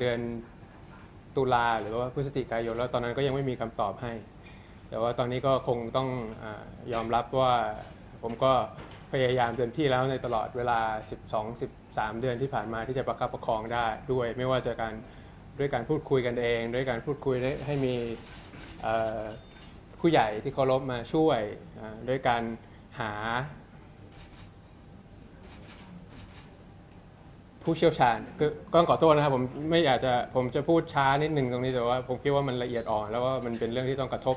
เดือนตุลาหรือว่าพฤศจิกายนแล้วตอนนั้นก็ยังไม่มีคำตอบให้ แต่ว่าตอนนี้ก็คงต้องอยอมรับว่าผมก็พยายามเต็มที่แล้วในตลอดเวลา 12 13 เดือนที่ผ่านมาที่จะประคับประคองได้ด้วย ไม่ว่าจะการด้วยการพูดคุยกันเอง ด้วยการพูดคุยให้มีผู้ใหญ่ที่เคารพมาช่วยด้วยการหา ผู้เชี่ยวชาญก็ก็ขอโทษนะครับผมไม่อยากจะผมจะพูดช้านิดนึงตรงนี้แต่ว่าผมคิดว่ามันละเอียดอ่อน แล้วก็มันเป็นเรื่องที่ต้องกระทบ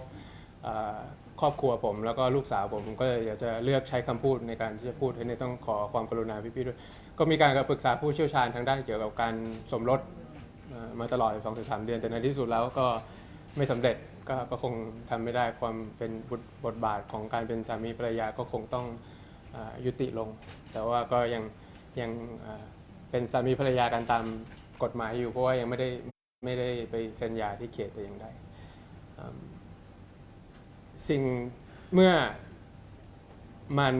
เอ่อครอบครัวผม แล้วก็ลูกสาวผมผมก็เลยอยากจะเลือกใช้คำพูดในการที่จะพูดให้นี่ต้องขอความกรุณาพี่ๆด้วยก็มีการปรึกษาผู้เชี่ยวชาญทางด้านเกี่ยวกับการสมรสเอ่อมาตลอด2อถึงสเดือนแต่ในที่สุดแล้วก็ไม่สำเร็จก็ก็คงทำไม่ได้ความเป็นบทบทบาทของการเป็นสามีภรรยาก็คงต้องอยุติลง แต่ว่าก็ยังยังอ่อ เป็นสามีภรรยากันตามกฎหมายอยู่เพราะว่ายังไม่ได้ไม่ได้ไปเซ็นยาที่เขตแต่อย่างใดสิ่งเมื่อมัน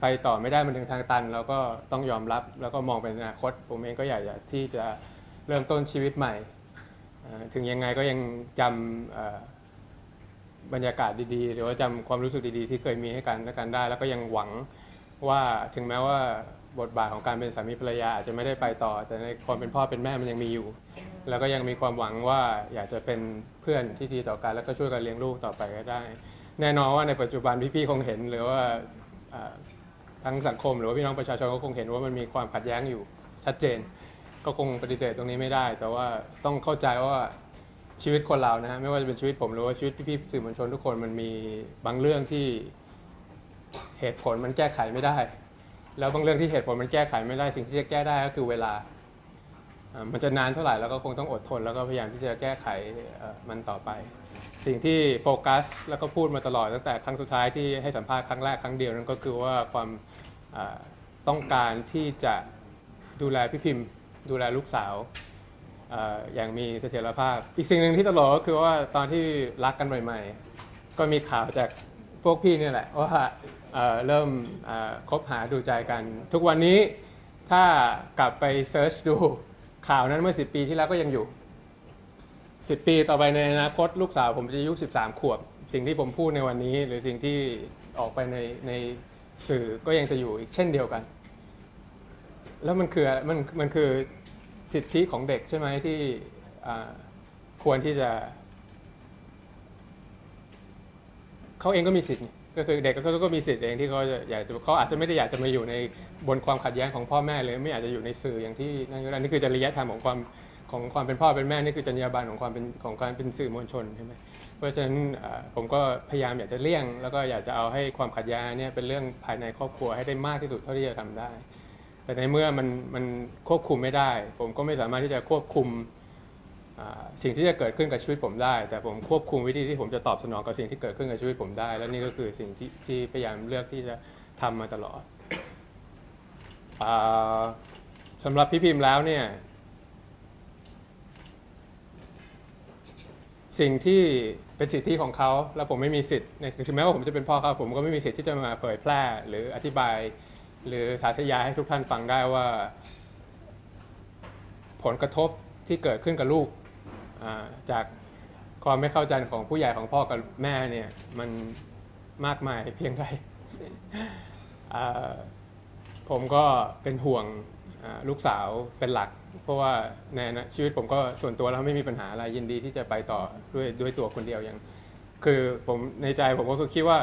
ไปต่อไม่ได้มันถึงทางตันเราก็ต้องยอมรับแล้วก็มองเป็นอนาคต ผมเองก็อยากจะที่จะเริ่มต้นชีวิตใหม่ ถึงยังไงก็ยังจำบรรยากาศดีๆ หรือว่าจำความรู้สึกดีๆ ที่เคยมีให้กันและกันได้ แล้วก็ยังหวังว่าถึงแม้ว่า บทบาทของการเป็นสามีภรรยาอาจจะไม่ได้ไปต่อ แต่ในความเป็นพ่อเป็นแม่มันยังมีอยู่ แล้วก็ยังมีความหวังว่าอยากจะเป็นเพื่อนที่ดีต่อกันแล้วก็ช่วยกันเลี้ยงลูกต่อไปก็ได้ แน่นอนว่าในปัจจุบันพี่ๆคงเห็นหรือว่าทั้งสังคม หรือว่าพี่น้องประชาชนก็คงเห็นว่ามันมีความขัดแย้งอยู่ชัดเจน ก็คงปฏิเสธตรงนี้ไม่ได้ แต่ว่าต้องเข้าใจว่าชีวิตคนเรานะฮะไม่ว่าจะเป็นชีวิตผมหรือว่าชีวิตพี่ๆสื่อมวลชนทุกคนมันมีบางเรื่องที่เหตุผลมันแก้ไขไม่ได้ แล้วบางเรื่องที่เหตุผลมันแก้ไขไม่ได้สิ่งที่จะแก้ได้ก็คือเวลา มันจะนานเท่าไหร่เราก็คงต้องอดทน แล้วก็พยายามที่จะแก้ไขมันต่อไป สิ่งที่โฟกัส แล้วก็พูดมาตลอดตั้งแต่ครั้งสุดท้ายที่ให้สัมภาษณ์ครั้งแรกครั้งเดียวนั้นก็คือว่าความต้องการที่จะดูแลพี่พิมพ์ ดูแลลูกสาวออย่างมีเสถียรภาพ อีกสิ่งหนึ่งที่ตลกก็คือว่าตอนที่รักกันใหม่ๆ ก็มีข่าวจากพวกพี่นี่แหละว่า เเริ่มคบหาดูใจกัน ทุกวันนี้ถ้ากลับไปเซิร์ชดูข่าวนั้นเมื่อ 10 ปีที่แล้วก็ยังอยู่ 10 ปีต่อไปในอนาคตลูกสาวผมจะอายุ 13 ขวบ สิ่งที่ผมพูดในวันนี้ หรือสิ่งที่ออกไปในในสื่อก็ยังจะอยู่อีกเช่นเดียวกัน แล้วมันคือมันมันคือสิทธิของเด็กใช่ไหมที่ควรที่จะ เขาเองก็มีสิทธิ์ ก็คือเด็กก็ก็มีสิทธิ์เองที่เขาจะอยากจะเขาอาจจะไม่ได้อยากจะมาอยู่ในบนความขัดแย้งของพ่อแม่เลยไม่อยากจะอยู่ในสื่ออย่างที่นั่นก็ได้นี่คือจริยธรรมของความของความเป็นพ่อเป็นแม่นี่คือจรรยาบรรณของความเป็นของการเป็นสื่อมวลชนใช่ไหมเพราะฉะนั้นผมก็พยายามอยากจะเลี่ยง แล้วก็อยากจะเอาให้ความขัดแย้งเนี่ยเป็นเรื่องภายในครอบครัวให้ได้มากที่สุดเท่าที่จะทำได้ แต่ในเมื่อมันมันควบคุมไม่ได้ ผมก็ไม่สามารถที่จะควบคุม สิ่งที่จะเกิดขึ้นกับชีวิตผมได้ แต่ผมควบคุมวิธีที่ผมจะตอบสนองกับสิ่งที่เกิดขึ้นกับชีวิตผมได้ และนี่ก็คือสิ่งที่ที่พยายามเลือกที่จะทำมาตลอดอาสำหรับพี่พิมพ์แล้วเนี่ย สิ่งที่เป็นสิทธิของเขาแล้วผมไม่มีสิทธิ์ในถึงแม้ว่าผมจะเป็นพ่อเขาผมก็ไม่มีสิทธิ์ที่จะมาเผยแพร่ หรืออธิบาย หรือสาธยายให้ทุกท่านฟังได้ว่า ผลกระทบที่เกิดขึ้นกับลูก จากความไม่เข้าใจของผู้ใหญ่ของพ่อกับแม่เนี่ยมันมากมายเพียงไรผมก็เป็นห่วงลูกสาวเป็นหลัก เพราะว่าในนาชีวิตผมก็ส่วนตัวแล้วไม่มีปัญหาอะไรยินดีที่จะไปต่อด้วยด้วยตัวคนเดียวอย่าง คือผมในใจผมก็คือคิดว่า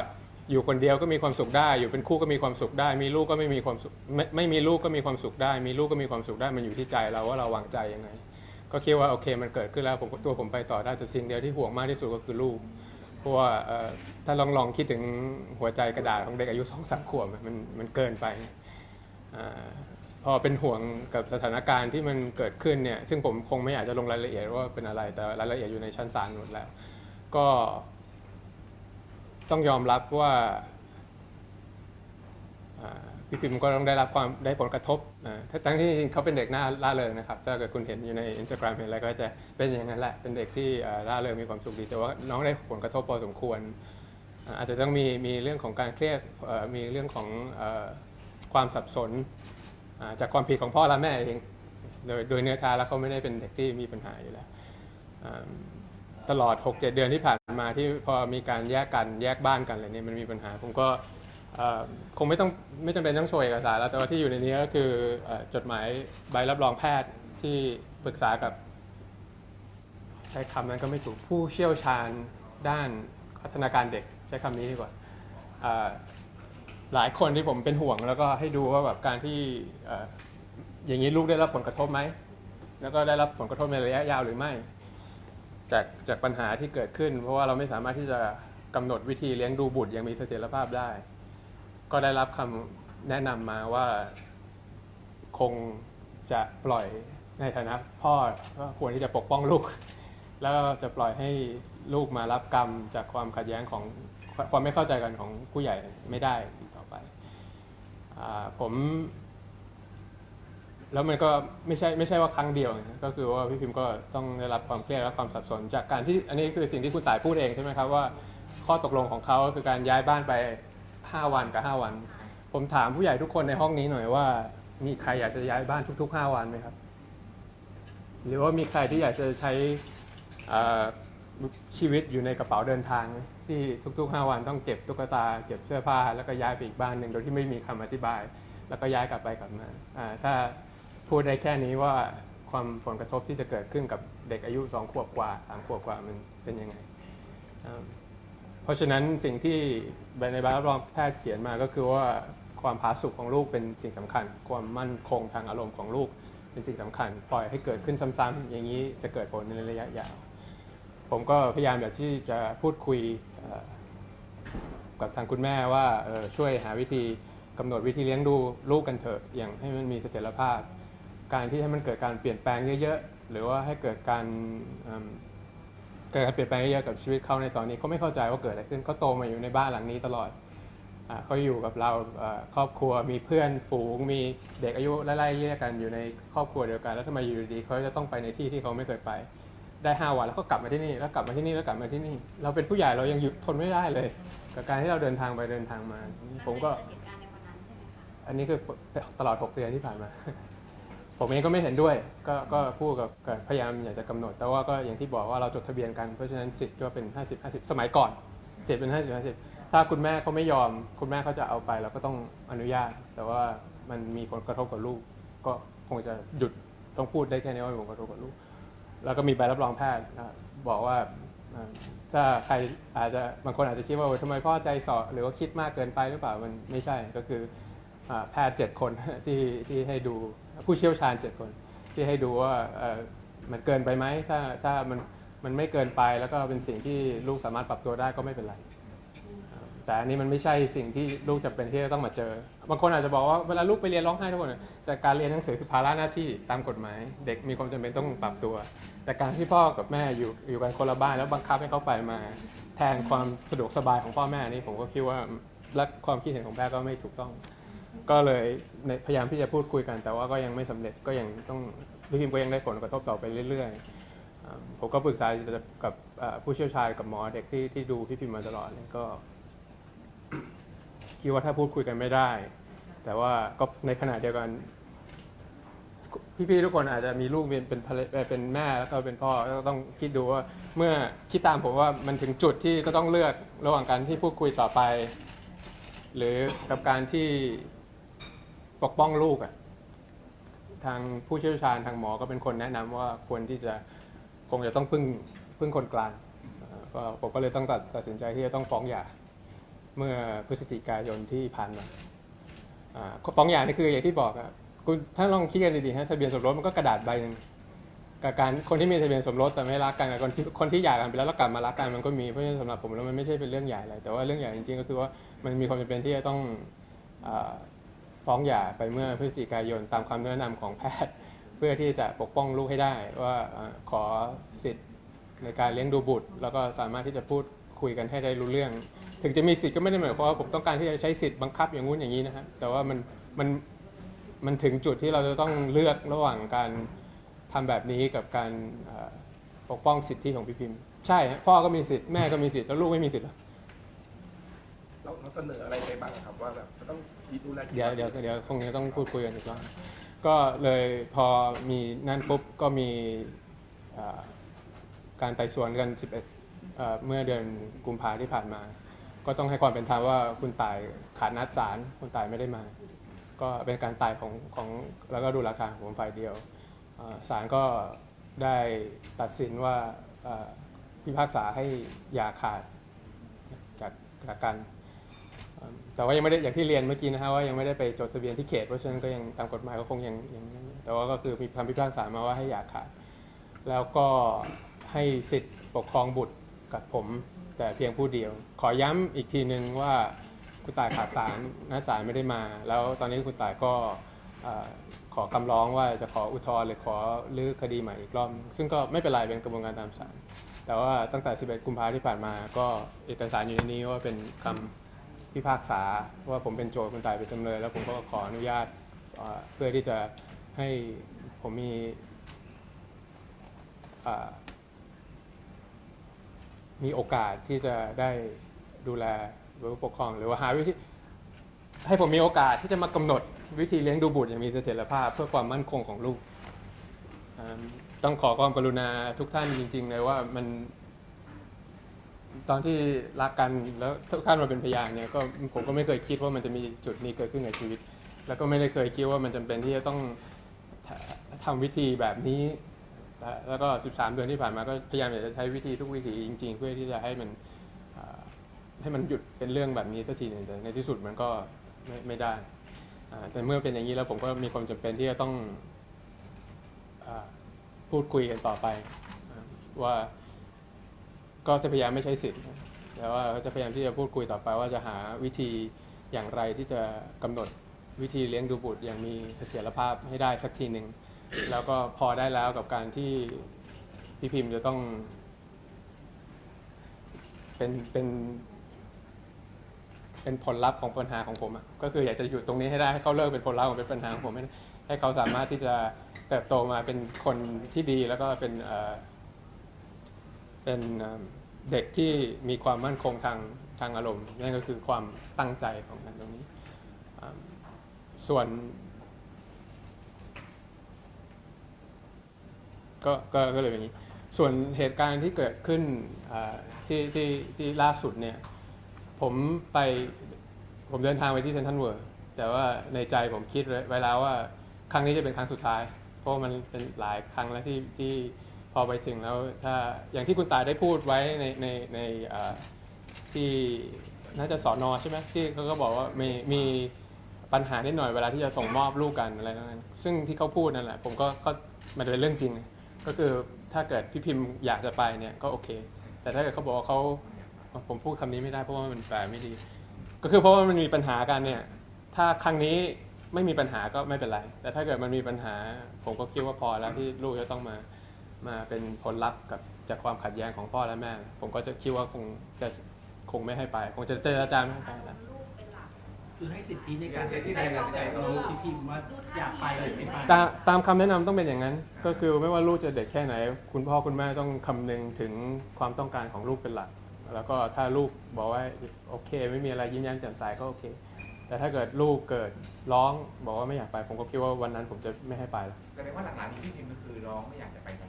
อยู่คนเดียวก็มีความสุขได้ อยู่เป็นคู่ก็มีความสุขได้ มีลูกก็ไม่มีความสุขไม่ไม่มีลูกก็มีความสุขได้ มีลูกก็มีความสุขได้มันอยู่ที่ใจเราว่าเราวางใจยังไง ก็คิดว่าโอเคมันเกิดขึ้นแล้วผมตัวผมไปต่อได้แต่สิ่งเดียวที่ห่วงมากที่สุดก็คือลูกเพราะว่าถ้าลองลองคิดถึงหัวใจกระดาษของเด็กอายุสองสามขวบมันมันเกินไปอพอเป็นห่วงกับสถานการณ์ที่มันเกิดขึ้นเนี่ยซึ่งผมคงไม่อยากจะลงรายละเอียดว่าเป็นอะไรแต่รายละเอียดอยู่ในชั้นศาลหมดแล้ว ก็ต้องยอมรับว่า พี่พิมก็ต้องได้รับความได้ผลกระทบอ่าทั้งที่เขาเป็นเด็กน้าล่าเริงนะครับ ถ้าเกิดคุณเห็นอยู่ใน Instagram เห็นอะไรก็จะเป็นอย่างนั้นแหละ เป็นเด็กที่อ่าล่าเริงมีความสุขดี แต่ว่าน้องได้ผลกระทบพอสมควร อาจจะต้องมีมีเรื่องของการเครียด มีเรื่องของอความสับสน จากความผิดของพ่อและแม่เอง โดยโดยเนื้อแท้แล้วเขาไม่ได้เป็นเด็กที่มีปัญหาอยู่แล้วตลอด 6-7 เดือนที่ผ่านมาที่พอมีการแยกกันแยกบ้านกันอะไรเนี่ยมันมีปัญหาผมก็ คงไม่ต้องไม่จำเป็นต้องโชว์เอกสารแล้วแต่ว่าที่อยู่ในนี้ก็คืออจดหมายใบรับรองแพทย์ที่ปรึกษากับใช้คำนั้นก็ไม่ถูกผู้เชี่ยวชาญด้านพัฒนาการเด็กใช้คำนี้ดีกว่าหลายคนที่ผมเป็นห่วงแล้วก็ให้ดูว่าแบบการที่อออย่างนี้ลูกได้รับผลกระทบไหม แล้วก็ได้รับผลกระทบในระยะยาวหรือไม่ จากจากปัญหาที่เกิดขึ้น เพราะว่าเราไม่สามารถที่จะกำหนดวิธีเลี้ยงดูบุตรอย่างมีเสถียรภาพได้ ก็ได้รับคำแนะนำมาว่าคงจะปล่อยในฐานะพ่อก็ควรที่จะปกป้องลูก แล้วจะปล่อยให้ลูกมารับกรรมจากความขัดแย้งของความไม่เข้าใจกันของผู้ใหญ่ไม่ได้ต่อไปอผม แล้วมันก็ไม่ใช่ไม่ใช่ว่าครั้งเดียว ก็คือว่าพี่พิมพ์ก็ต้องได้รับความเครียดและความสับสนจากการที่อันนี้คือสิ่งที่คุณต่ายพูดเองใช่ไหมครับว่าข้อตกลงของเขาคือการย้ายบ้านไป 5 วันกับ 5 วัน ผมถามผู้ใหญ่ทุกคนในห้องนี้หน่อยว่า มีใครอยากจะย้ายบ้านทุก ๆ 5 วันไหมครับ หรือว่ามีใครที่อยากจะใช้เอ่อชีวิตอยู่ในกระเป๋าเดินทางไหมที่ทุก ๆ 5 วันต้องเก็บตุ๊กตา เก็บเสื้อผ้า แล้วก็ย้ายไปอีกบ้านหนึ่งโดยที่ไม่มีคำอธิบาย แล้วก็ย้ายกลับไปกลับมาอ่าถ้าพูดได้แค่นี้ว่าความผลกระทบที่จะเกิดขึ้นกับเด็กอายุ2ขวบกว่า3ขวบกว่ามันเป็นยังไงอ่าเพ ราะฉะนั้นสิ่งที่ในใบรับรองแพทย์เขียนมาก็คือว่าความผาสุกของลูกเป็นสิ่งสำคัญ ความมั่นคงทางอารมณ์ของลูกเป็นสิ่งสำคัญ ปล่อยให้เกิดขึ้นซ้ำๆอย่างนี้จะเกิดผลในระยะยาว ผมก็พยายามอยากที่จะพูดคุยกับทางคุณแม่ว่าช่วยหาวิธีกำหนดวิธีเลี้ยงดูลูกกันเถอะอย่างให้มันมีเสถียรภาพ การที่ให้มันเกิดการเปลี่ยนแปลงเยอะๆ หรือว่าให้เกิดการ เอิ่มเกิดการเปลี่ยนแปลงเยอะๆกับชีวิตเขาในตอนนี้เขาไม่เข้าใจว่าเกิดอะไรขึ้นเขาโตมาอยู่ในบ้านหลังนี้ตลอดอ่าเขาอยู่กับเราเอ่อครอบครัวมีเพื่อนฝูง มีเด็กอายุไล่ๆเรียกกันอยู่ในครอบครัวเดียวกัน แล้วทำไมอยู่ดีๆเขาจะต้องไปในที่ที่เขาไม่เคยไป ได้ห้าวันแล้วก็กลับมาที่นี่แล้วกลับมาที่นี่แล้วกลับมาที่นี่ เราเป็นผู้ใหญ่เรายังหยุดทนไม่ได้เลย กับการที่เราเดินทางไปเดินทางมา ผมก็เหตุการณ์ในวันนั้นใช่ไหมคะอันนี้คือตลอด 6 เดือนที่ผ่านมา ผมเองก็ไม่เห็นด้วย ก็ก็พูดกับกับพยายามอยากจะกำหนด แต่ว่าก็อย่างที่บอกว่าเราจดทะเบียนกัน เพราะฉะนั้นสิทธิ์ก็เป็น 50 50 สมัยก่อนสิทธิ์เป็น 50 50 ถ้าคุณแม่เขาไม่ยอม คุณแม่เขาจะเอาไปเราก็ต้องอนุญาต แต่ว่ามันมีผลกระทบกับลูก ก็คงจะหยุดต้องพูดได้แค่นี้ว่ามีผลกระทบกับลูก แล้วก็มีใบรับรองแพทย์นะครับบอกว่าถ้าใครอาจจะบางคนอาจจะคิดว่าทำไมพ่อใจสอหรือว่าคิดมากเกินไปหรือเปล่ามันไม่ใช่ก็คือแพทย์เจ็ดคนที่ที่ให้ดู ผู้เชี่ยวชาญเจ็ดคน ที่ให้ดูว่ามันเกินไปไหมถ้าถ้ามันมันไม่เกินไปแล้วก็เป็นสิ่งที่ลูกสามารถปรับตัวได้ก็ไม่เป็นไร แต่อันนี้มันไม่ใช่สิ่งที่ลูกจะเป็นที่จะต้องมาเจอ บางคนอาจจะบอกว่าเวลาลูกไปเรียนร้องไห้ทุกคน แต่การเรียนหนังสือคือภาระหน้าที่ตามกฎหมาย เด็กมีความจำเป็นต้องปรับตัว แต่การที่พ่อกับแม่อยู่อยู่กันคนละบ้านแล้วบังคับให้เขาไปมา แทนความสะดวกสบายของพ่อแม่นี่ผมก็คิดว่าและความคิดเห็นของแม่ก็ไม่ถูกต้อง ก็เลยพยายามที่จะพูดคุยกัน แต่ว่าก็ยังไม่สำเร็จก็ยังต้องพี่พิมก็ยังได้ผลกระทบต่อไปเรื่อยๆ ผมก็ปรึกษากับผู้เชี่ยวชาญกับหมอเด็กที่ที่ดูพี่พิมมาตลอดเลยก็คิดว่าถ้าพูดคุยกันไม่ได้ แต่ว่าก็ในขณะเดียวกัน พี่ๆทุกคนอาจจะมีลูกเป็นเป็นเป็นแม่แล้วก็เป็นพ่อก็ต้องคิดดูว่าเมื่อคิดตามผมว่ามันถึงจุดที่ก็ต้องเลือกระหว่างการที่พูดคุยต่อไป หรือกับการที่ ปกป้องลูกอะทางผู้เชี่ยวชาญทางหมอก็เป็นคนแนะนำว่าควรที่จะคงจะต้องพึ่งพึ่งคนกลางก็ผมก็เลยต้องตัดตัดสินใจที่จะต้องฟ้องหย่าเมื่อพฤศจิกายนที่ผ่านมาฟ้องหย่านี่คืออย่างที่บอกอะคุณถ้าลองคิดกันดีๆฮะทะเบียนสมรสมันก็กระดาษใบหนึ่งกับการคนที่มีทะเบียนสมรสแต่ไม่รักกันกับคนที่คนที่หย่ากันไปแล้วแล้วกลับมารักกันมันก็มีเพราะฉะนั้นสำหรับผมแล้วมันไม่ใช่เป็นเรื่องใหญ่อะไรแต่ว่าเรื่องใหญ่จริงๆก็คือว่ามันมีความจำเป็นที่จะต้องอ ฟ้องหย่าไปเมื่อพฤศจิกายนตามคำแนะนำของแพทย์ เพื่อที่จะปกป้องลูกให้ได้ว่าขอสิทธิ์ในการเลี้ยงดูบุตร แล้วก็สามารถที่จะพูดคุยกันให้ได้รู้เรื่อง ถึงจะมีสิทธิ์ก็ไม่ได้หมายความว่าผมต้องการที่จะใช้สิทธิ์บังคับอย่างงู้นอย่างนี้นะฮะแต่ว่ามันมันมันถึงจุดที่เราจะต้องเลือกระหว่างการทำแบบนี้กับการปกป้องสิทธิของพี่พิมพ์ใช่พ่อก็มีสิทธิ์แม่ก็มีสิทธิ์แล้วลูกไม่มีสิทธิ์หรอ เราเราเสนออะไรไปบ้างครับว่าแบบจะต้องคิดดูแลเดี๋ยวเดี๋ยวเดี๋ยวคงจะต้องพูดคุยกันอีกรอบก็เลยพอมีนั่นปุ๊บก็มีเอ่อการไต่สวนกัน 11เอ่อเมื่อเดือนกุมภาที่ผ่านมา ก็ต้องให้ความเป็นธรรมว่าคุณตายขาดนัดศาลคุณตายไม่ได้มา ก็เป็นการตายของของแล้วก็ดูราคาของผมฝ่ายเดียวเอ่อศาลก็ได้ตัดสินว่าเอ่อพิพากษาให้อย่าขาดจากจากกัน แต่ว่ายังไม่ได้อย่างที่เรียนเมื่อกี้นะฮะว่ายังไม่ได้ไปจดทะเบียนที่เขตเพราะฉะนั้นก็ยังตามกฎหมายก็คงยังยังแต่ว่าก็คือมีคำพิพากษามาว่าให้อย่าขาดแล้วก็ให้สิทธิ์ปกครองบุตรกับผม แต่เพียงผู้เดียว ขอย้ำอีกทีหนึ่งว่าคุณตายขาดสารนัดศาลไม่ได้มา แล้วตอนนี้คุณตายก็ขอคำร้องว่าจะขออุทธรณ์หรือขอรื้อคดีใหม่อีกรอบ ซึ่งก็ไม่เป็นไรเป็นกระบวนการตามศาลแต่ว่าตั้งแต่ 11 กุมภาที่ผ่านมาก็เอกสารอยู่ในนี้ว่าเป็นคำ พิพากษาว่าผมเป็นโจทย์คนตายเป็นจำเลย แล้วผมก็ขออนุญาตเพื่อที่จะให้ผมมีมีโอกาสที่จะได้ดูแลหรือปกครองหรือว่าหาวิธีให้ผมมีโอกาสที่จะมากำหนดวิธีเลี้ยงดูบุตรอย่างมีเสถียรภาพ เพื่อความมั่นคงของลูก ต้องขอความกรุณาทุกท่านจริง ๆ เลยว่ามัน ตอนที่รักกันแล้วทุกท่านมาเป็นพยานเนี่ยก็ผมก็ไม่เคยคิดว่ามันจะมีจุดนี้เกิดขึ้นในชีวิต แล้วก็ไม่ได้เคยคิดว่ามันจำเป็นที่จะต้องททำวิธีแบบนี้ แล้วก็ 13 เดือนที่ผ่านมาก็พยายามอยากจะใช้วิธีทุกวิธีจริง ๆ เพื่อที่จะให้มันให้มันหยุดเป็นเรื่องแบบนี้สักทีหนึงแต่ในที่สุดมันก็ไม่ไม่ได้แต่เมื่อเป็นอย่างนี้แล้วผมก็มีความจำเป็นที่จะต้องอพูดคุยกันต่อไปว่า ก็จะพยายามไม่ใช้สิทธิ์แต่ว่าจะพยายามที่จะพูดคุยต่อไปว่าจะหาวิธีอย่างไรที่จะกำหนดวิธีเลี้ยงดูบุตรอย่างมีเสถียรภาพให้ได้สักทีหนึ่งแล้วก็พอได้แล้วกับการที่พี่พิมพ์จะต้อง เป็นเป็น เป็นผลลัพธ์ของปัญหาของผมอะก็คืออยากจะหยุดตรงนี้ให้ได้ให้เขาเลิกเป็นผลลัพธ์ของเป็นปัญหาของผมให้ให้เขาสามารถที่จะเติบโตมาเป็นคนที่ดีแล้วก็เป็น เป็นเด็กที่มีความมั่นคงทางทางอารมณ์นั่นก็คือความตั้งใจของมันตรงนี้ ส่วนก็ก็ก็เลยเป็นอย่างนี้ ส่วนเหตุการณ์ที่เกิดขึ้นที่ที่ที่ล่าสุดเนี่ย ผมไปผมเดินทางไปที่เซนทรัลเวิร์แต่ว่าในใจผมคิดไว้แล้วว่า ครั้งนี้จะเป็นครั้งสุดท้าย เพราะมันเป็นหลายครั้งแล้วที่ที่ อไปถึงแล้วถ้าอย่างที่คุณตายได้พูดไว้ในในในที่น่าจะสอนอใช่ไหมที่เขาก็บอกว่ามีมีปัญหานิดหน่อยเวลาที่จะส่งมอบลูกกันอะไรนั้นซึ่งที่เขาพูดนั่นแหละผมก็ก็มันเป็นเรื่องจริง ก็คือถ้าเกิดพี่พิมพ์อยากจะไปเนี่ยก็โอเค แต่ถ้าเกิดเขาบอกว่าเขาผมพูดคำนี้ไม่ได้เพราะว่ามันแปลไม่ดี ก็คือเพราะว่ามันมีปัญหากันเนี่ย ถ้าครั้งนี้ไม่มีปัญหาก็ไม่เป็นไร แต่ถ้าเกิดมันมีปัญหา ผมก็คิดว่าพอแล้วที่ลูกจะต้องมา มาเป็นผลลัพธ์กับจากความขัดแย้งของพ่อและแม่ ผมก็จะคิดว่าคงจะคงไม่ให้ไป คงจะเจรจาไม่ให้ไปแล้วคือให้สิทธิในการตัดสินใจของลูกที่พิมพ์ว่าอยากไปหรือไม่ไปตามตามคำแนะนำต้องเป็นอย่างนั้น ก็คือไม่ว่าลูกจะเด็กแค่ไหน คุณพ่อคุณแม่ต้องคำนึงถึงความต้องการของลูกเป็นหลัก แล้วก็ถ้าลูกบอกว่าโอเค ไม่มีอะไรยิ้มแย้มแจ่มใสก็โอเค แต่ถ้าเกิดลูกเกิดร้องบอกว่าไม่อยากไป ผมก็คิดว่าวันนั้นผมจะไม่ให้ไปแล้ว แสดงว่าหลังๆนี้พี่พิมพ์ก็คือร้องไม่อยากจะไปตล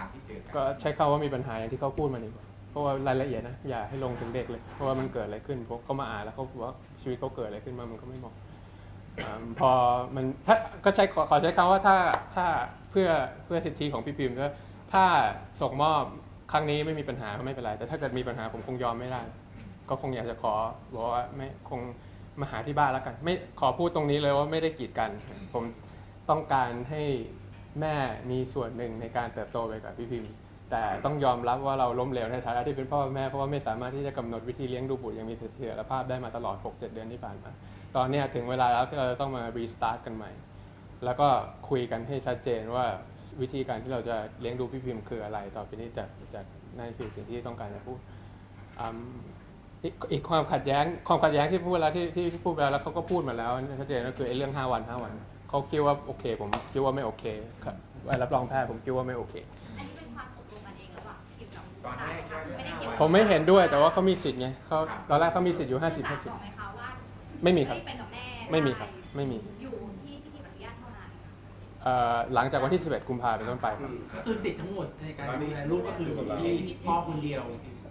ามที่เจอกันก็ใช้คำว่ามีปัญหาอย่างที่เขาพูดมาดีกว่าเพราะว่ารายละเอียดนะอย่าให้ลงถึงเด็กเลย เพราะว่ามันเกิดอะไรขึ้นพวกเขามาอ่านแล้วเขาบอกว่าชีวิตเขาเกิดอะไรขึ้นมามันก็ไม่เหมาะอ่าพอมันถ้าก็ใช้ขอขอใช้คำว่าถ้าถ้าเพื่อเพื่อสิทธิของพี่พิมพ์ก็ถ้าส่งมอบครั้งนี้ไม่มีปัญหาก็ไม่เป็นไร แต่ถ้าเกิดมีปัญหาผมคงยอมไม่ได้ ก็คงอยากจะขอบอกว่าไม่คงมาหาที่บ้านแล้วกัน ไม่ขอพูดตรงนี้เลยว่าไม่ได้กีดกัน ผมต้องการให้ แม่มีส่วนหนึ่งในการเติบโตไปกับพี่พิมพ์แต่ต้องยอมรับว่าเราล้มเหลวในฐานะที่เป็นพ่อแม่เพราะว่าไม่สามารถที่จะกำหนดวิธีเลี้ยงดูบุตรอย่างมีเสถียรภาพได้มาตลอด 6-7 เดือนที่ผ่านมา ตอนนี้ถึงเวลาแล้วที่เราจะต้องมารีสตาร์ทกันใหม่ แล้วก็คุยกันให้ชัดเจนว่าวิธีการที่เราจะเลี้ยงดูพี่พิมพ์คืออะไร ต่อไปนี้จากจากนั่นคือสิ่งที่ต้องการจะพูดอีกความขัดแย้งความขัดแย้งที่พูดแล้วที่ที่พูดไปแล้วแล้วเขาก็พูดมาแล้วชัดเจนก็คือไอ้เรื่อง 5 วัน 5 วัน เขาคิดว่าโอเค ผมคิดว่าไม่โอเคครับใบรับรองแพทย์ผมคิดว่าไม่โอเค อันนี้เป็นความตกลงกันเองระหว่างพิมพ์กับตอนแรกค่ะไม่ได้เกี่ยวผมไม่เห็นด้วยแต่ว่าเขามีสิทธิ์ไงเขาตอนแรกเขามีสิทธิ์อยู่ 50ศาลบอกไหมคะว่า50ไม่มีครับเฮ้ยไปกับแม่ไม่มีครับ ไม่มีอยู่ที่พิธีอนุญาตเท่านั้น เอ่อหลังจากวันที่ 11 กุมภาพันธ์เป็นต้นไปครับก็คือสิทธิ์ทั้งหมดในการดูแลลูกก็คืออยู่ที่พ่อคนเดียว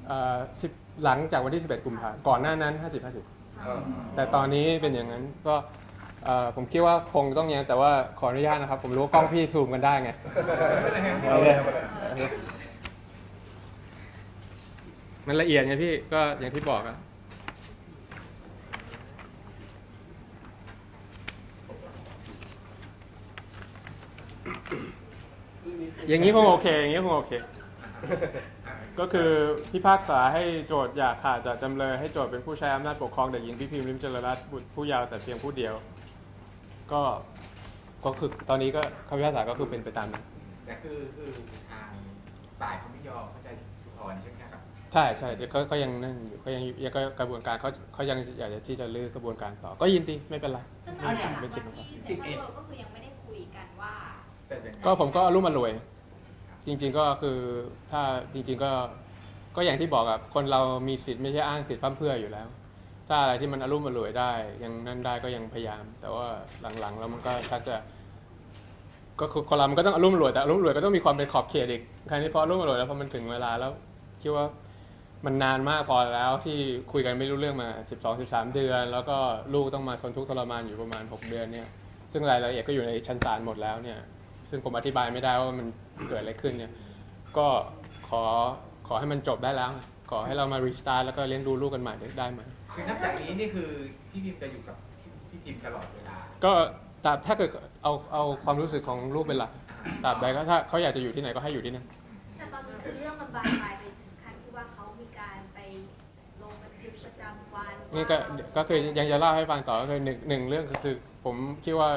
เอ่อ10หลังจากวันที่ 11 กุมภาพันธ์ก่อนหน้านั้น 50 50 แต่ตอนนี้เป็นอย่างนั้นก็ เอ่อผมคิดว่าคงต้องย่างแต่ว่าขออนุญาตนะครับ ผมรู้ว่ากล้องพี่ซูมกันได้ไงเอาเลยมันละเอียดไงพี่ก็อย่างที่บอกอะอย่างนี้คงโอเค อย่างนี้คงโอเค ก็คือพิพากษาให้โจทย์อย่าขาดจากจำเลยให้โจทย์เป็นผู้ใช้อำนาจปกครองเด็กหญิงพิพิมพ์ริมเจริญรัตน์บุตรผู้เยาวแต่เพียงผู้เดียว ก็ก็คือตอนนี้ก็คำพิพากษาก็คือเป็นไปตามนั้นแต่คือคือทางฝ่ายเขาไม่ยอมเขาจะอุทธรณ์ใช่ไหมครับ ใช่ใช่เดี๋ยวเขาเขายังนั่นอยู่เขายังยังก็กระบวนการเขาเขายังอยากจะที่จะลื้อกระบวนการต่อ ก็ยินดีไม่เป็นไรซึ่งตั้งแต่หลังเป็วันนสิที่บเซ็นทรัลเวิลด์ก็คือยังไม่ได้คุยกันว่าแต่ยังไงก็ผมก็อรุ่มมารวย จริง ๆก็คือถ้าจริง ๆก็ก็อย่างที่บอกอะคนเรามีสิทธิ์ไม่ใช่อ้างสิทธิ์พร่ำเพรื่ออยู่แล้ว ถ้าอะไรที่มันอารุ่มมารวยได้ ยังนั่นได้ก็ยังพยายาม แต่ว่าหลังๆ แล้วมันก็ชักจะก็คือคนเรามันก็ต้องอารมมารวยแต่อารุ่มมารวยก็ต้องมีความเป็นขอบเขตอีกครั้นี้พออารมมารวยแล้วพอมันถึงเวลาแล้วคิดว่ามันนานมากพอแล้วที่คุยกันไม่รู้เรื่องมา 12 13 เดือน แล้วก็ลูกต้องมาทนทุกข์ทรมานอยู่ประมาณ 6 เดือนเนี่ย ซึ่งรายละเอียดก็อยู่ในชั้นศาลหมดแล้วเนี่ย ซึ่งผมอธิบายไม่ได้ว่ามันเกิดอะไรขึ้นเนี่ย ก็ขอขอให้มันจบได้แล้ว ขอให้เรามารีสตาร์ทแล้วก็เลี้ยงดูลูกกันใหม่ได้ไหม คือนับจากนี้นี่คือพี่พิมจะอยู่กับพี่ทีมตลอดเวลาก็ตราบถ้าเกิดเอาเอาความรู้สึกของลูกเป็นหลักตราบใดก็ถ้าเขาอยากจะอยู่ที่ไหนก็ให้อยู่ที่นั่นแต่ตอนนี้คือเรื่องมันบานปลายไปถึงขั้นที่ว่าเขามีการไปลงบันทึกประจำวันนี่ก็ก็คือยังจะเล่าให้ฟังต่อก็คือหนึ่งหนึ่งเรื่องก็คือ ผมคิดว่า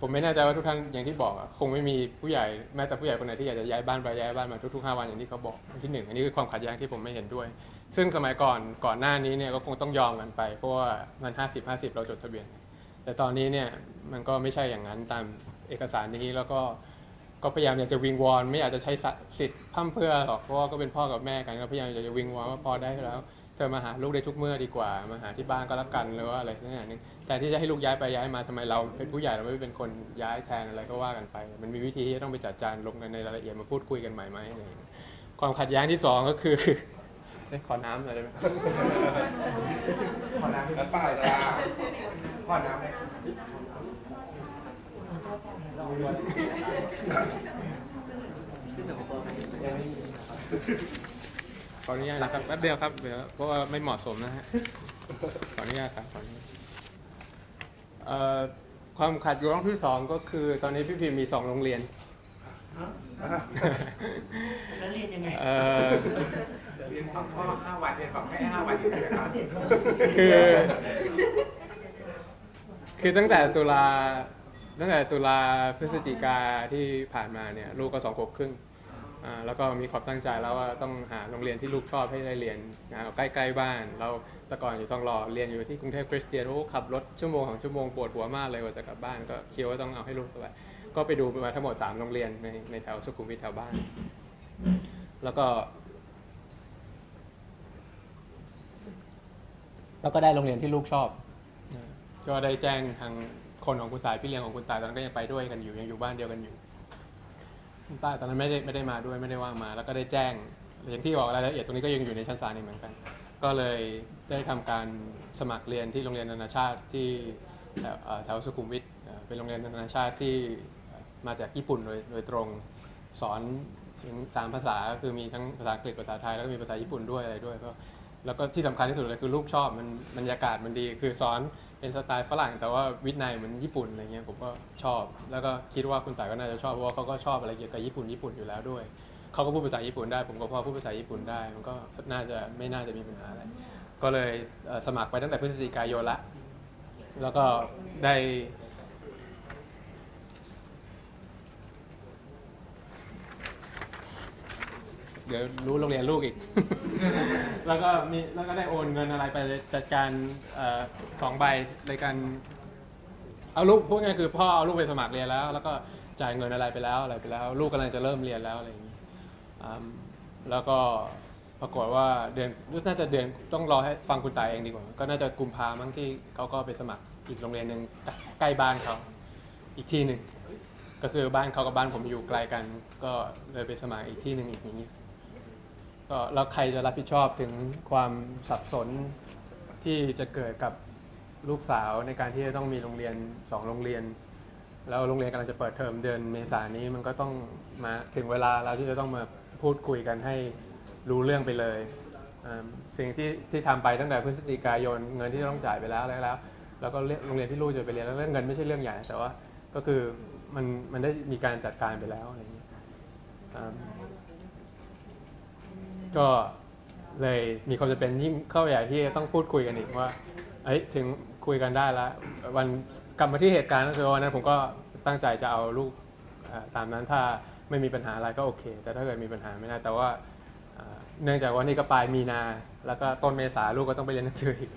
ผมไม่แน่ใจว่าทุกท่านอย่างที่บอกอะคงไม่มีผู้ใหญ่แม้แต่ผู้ใหญ่คนไหนที่อยากจะย้ายบ้านไปย้ายบ้านมาทุกๆห้าวันอย่างที่เขาบอกอันที่หนึ่งอันนี้คือความขัดแย้งที่ผมไม่เห็นด้วย ซึ่งสมัยก่อนก่อนหน้านี้เนี่ยก็คงต้องยอมกันไป เพราะว่ามันห้าสิบห้าสิบเราจดทะเบียน แต่ตอนนี้เนี่ยมันก็ไม่ใช่อย่างนั้นตามเอกสารนี้แล้วก็ก็พยายามอยากจะวิงวอนไม่อยากจะใช้สิทธิ์พร่ำเพื่อหรอกเพราะว่าก็เป็นพ่อกับแม่กันก็พยายามอยากจะวิงวอนว่าพอได้แล้วเธอมาหาลูกได้ทุกเมื่อดีกว่า มาหาที่บ้านก็แล้วกันหรือว่าอะไรสักอย่างนึงแต่ที่จะให้ลูกย้ายไปย้ายมาทำไมเราเป็นผู้ใหญ่เราไม่เป็นคนย้ายแทนอะไรก็ว่ากันไป มันมีวิธีที่จะต้องไปจัดการลงกันในรายละเอียดมาพูดคุยกันใหม่ไหมอะไรอย่างนี้ความขัดแย้งที่สองก็คือ เอ้ยขอน้ำหน่อยได้ไหมขอน้ำแล้วป้าจะขอน้ำเลยขออนุญาตนะครับแป๊บเดียวครับเดี๋ยวเพราะว่าไม่เหมาะสมนะฮะขออนุญาตครับขออนุญาตเอ่อความขัดแย้งที่สองก็คือ ตอนนี้พี่พิมมีสองโรงเรียน แล้วเรียนยังไง เอ่อ เรียนของพ่อห้าวันเรียนของแม่ห้าวันนะครับคือ คือตั้งแต่ตุลาตั้งแต่ตุลาพฤศจิกาที่ผ่านมาเนี่ยลูกก็สองขวบครึ่งอ่าแล้วก็มีความตั้งใจแล้วว่าต้องหาโรงเรียนที่ลูกชอบให้ได้เรียนนะใกล้ๆบ้านเราแต่ก่อนอยู่ทองหล่อเรียนอยู่ที่กรุงเทพคริสเตียนโอ้ขับรถชั่วโมงของชั่วโมงปวดหัวมากเลยกว่าจะกลับบ้านก็คิดว่าต้องเอาให้ลูกไปก็ไปดูมาทั้งหมดสามโรงเรียนในในแถวสุขุมวิทแถวบ้าน แล้วก็ แล้วก็ได้โรงเรียนที่ลูกชอบ ก็ได้แจ้งทางคนของคุณตายพี่เลี้ยงของคุณตายตอนนั้นก็ยังไปด้วยกันอยู่ยังอยู่บ้านเดียวกันอยู่คุณตายตอนนั้นไม่ได้ไม่ได้มาด้วยไม่ได้ว่างมา แล้วก็ได้แจ้งอย่างที่บอกรายละเอียดตรงนี้ก็ยังอยู่ในชั้นศาลอีกเหมือนกัน ก็เลยได้ทำการสมัครเรียนที่โรงเรียนนานาชาติที่แถวสุขุมวิทเป็นโรงเรียนนานาชาติที่มาจากญี่ปุ่นโดยโดยตรงสอนถึงสามภาษาก็คือมีทั้งภาษาอังกฤษภาษาไทยแล้วก็มีภาษาญี่ปุ่นด้วยอะไรด้วยก็ แล้วก็ที่สำคัญที่สุดเลยคือลูกชอบมันบรรยากาศมันดี คือสอนเป็นสไตล์ฝรั่ง แต่ว่าวิทย์ในเหมือนญี่ปุ่นอะไรเงี้ยผมก็ชอบ แล้วก็คิดว่าคุณต่ายก็น่าจะชอบเพราะว่าเขาก็ชอบอะไรเกี่ยวกับญี่ปุ่นญี่ปุ่นอยู่แล้วด้วยเขาก็พูดภาษาญี่ปุ่นได้ ผมก็พอพูดภาษาญี่ปุ่นได้ มันก็น่าจะไม่น่าจะมีปัญหาอะไรก็เลยสมัครไปตั้งแต่พฤศจิกายนละ แล้วก็ได้ เดี๋ยวรู้โรงเรียนลูกอีก แล้วก็มีแล้วก็ได้โอนเงินอะไรไปจัดการเอ่อสองใบในการเอาลูกพูดง่ายคือพ่อเอาลูกไปสมัครเรียนแล้ว แล้วก็จ่ายเงินอะไรไปแล้วอะไรไปแล้ว ลูกกำลังจะเริ่มเรียนแล้วอะไรอย่างนี้อืมแล้วก็ปรากฏว่าเดือนน่าจะเดือนต้องรอให้ฟังคุณตายเองดีกว่า ก็น่าจะกุมภามั้งที่เขาก็ไปสมัครอีกโรงเรียนหนึ่งใกล้บ้านเขาอีกที่หนึ่ง ก็คือบ้านเขากับบ้านผมอยู่ไกลกัน ก็เลยไปสมัครอีกที่หนึ่งอีกอย่างนี้ ก็แล้วใครจะรับผิดชอบถึงความสับสนที่จะเกิดกับลูกสาวในการที่จะต้องมีโรงเรียนสองโรงเรียน แล้วโรงเรียนกำลังจะเปิดเทอมเดือนเมษายนนี้มันก็ต้องมาถึงเวลาแล้วที่จะต้องมาพูดคุยกันให้รู้เรื่องไปเลย สิ่งที่ที่ทำไปตั้งแต่พฤศจิกายนเงินที่ต้องจ่ายไปแล้วแล้วแล้วแล้วก็เรียกโรงเรียนที่ลูกจะไปเรียนแล้วเรื่องเงินไม่ใช่เรื่องใหญ่แต่ว่าก็คือมันมันได้มีการจัดการไปแล้วอะไรอย่างนี้ ก็เลยมีความจะเป็นยิ่งเข้าใหญ่ที่ต้องพูดคุยกันอีกว่าเอ้ยถึงคุยกันได้แล้ววันกลับมาที่เหตุการณ์ก็คือวันนั้นผมก็ตั้งใจจะเอาลูกตามนั้นถ้าไม่มีปัญหาอะไรก็โอเค แต่ถ้าเกิดมีปัญหาไม่ได้แต่ว่าเอ่อเนื่องจากว่านี่ก็ปลายมีนา แล้วก็ต้นเมษาลูกก็ต้องไปเรียนหนังสืออีก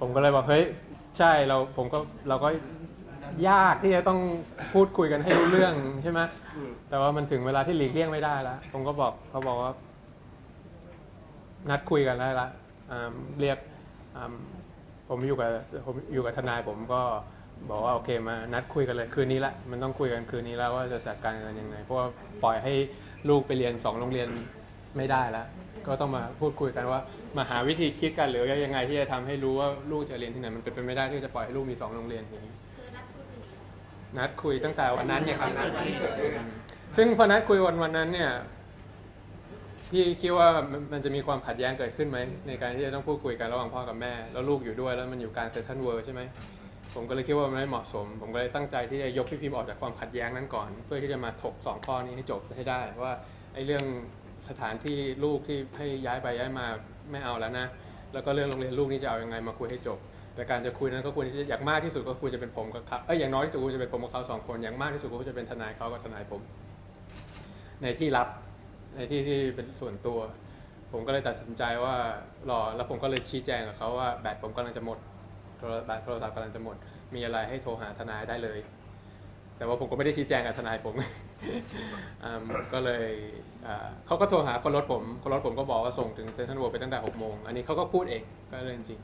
ผมก็เลยบอกเฮ้ยใช่เราผมก็เราก็ยากที่จะต้องพูดคุยกันให้รู้เรื่องใช่ไหมแต่ว่ามันถึงเวลาที่หลีกเลี่ยงไม่ได้แล้วผมก็บอกเขาบอกว่า นัดคุยกันได้ละอ่าเรียกอ่าผมอยู่กับผมอยู่กับทนายผมก็บอกว่าโอเคมานัดคุยกันเลยคืนนี้ละมันต้องคุยกันคืนนี้แล้วว่าจะจัดการกันยังไงเพราะว่าปล่อยให้ลูกไปเรียนสองโรงเรียนไม่ได้แล้ว ก็ต้องมาพูดคุยกันว่ามาหาวิธีคิดกันหรือยังไงที่จะทำให้รู้ว่าลูกจะเรียนที่ไหนมันเป็นไปไม่ได้ที่จะปล่อยให้ลูกมีสองโรงเรียนอย่างนี้คือนัดพูดคุยนัดคุยตั้งแต่วันนั้นเนี่ยครับนัดวันที่เกิดเรื่องซึ่งพอนัดคุยวันวันนั้นเนี่ย พี่คิดว่ามันมันจะมีความขัดแย้งเกิดขึ้นไหมในการที่จะต้องพูดคุยกันระหว่างพ่อกับแม่ แล้วลูกอยู่ด้วยแล้วมันอยู่กลางเซนทรัลเวิร์ใช่ไหมผมก็เลยคิดว่ามันไม่เหมาะสม ผมก็เลยตั้งใจที่จะยกพี่พิมพ์ออกจากความขัดแย้งนั้นก่อน เพื่อที่จะมาถกสองข้อนี้ให้จบให้ได้ว่าไอ้เรื่องสถานที่ลูกที่ให้ย้ายไปย้ายมาไม่เอาแล้วนะ แล้วก็เรื่องโรงเรียนลูกนี่จะเอายังไงมาคุยให้จบ แต่การจะคุยนั้นก็ควรที่จะอย่างมากที่สุดก็ควรจะเป็นผมกับเขาเอ้ยอย่างน้อยที่สุดควรจะเป็นผมกับเขาสองคนอย่างมากที่สุดก็ควรจะเป็นทนายเขากับทนายผม ในที่ลับ ในที่ที่เป็นส่วนตัว ผมก็เลยตัดสินใจว่ารอแล้วผมก็เลยชี้แจงกับเขาว่าแบตผมกำลังจะหมดโทรแบตโทรศัพท์กำลังจะหมด มีอะไรให้โทรหาทนายได้เลย แต่ว่าผมก็ไม่ได้ชี้แจงกับทนายผมก็เลยเขาก็โทรหาคนรถผมคนรถผมก็บอกว่าส่งถึงเซ็นทรัลเวิลด์ไปตั้งแต่หกโมงอันนี้เขาก็พูดเองก็เรื่องจริง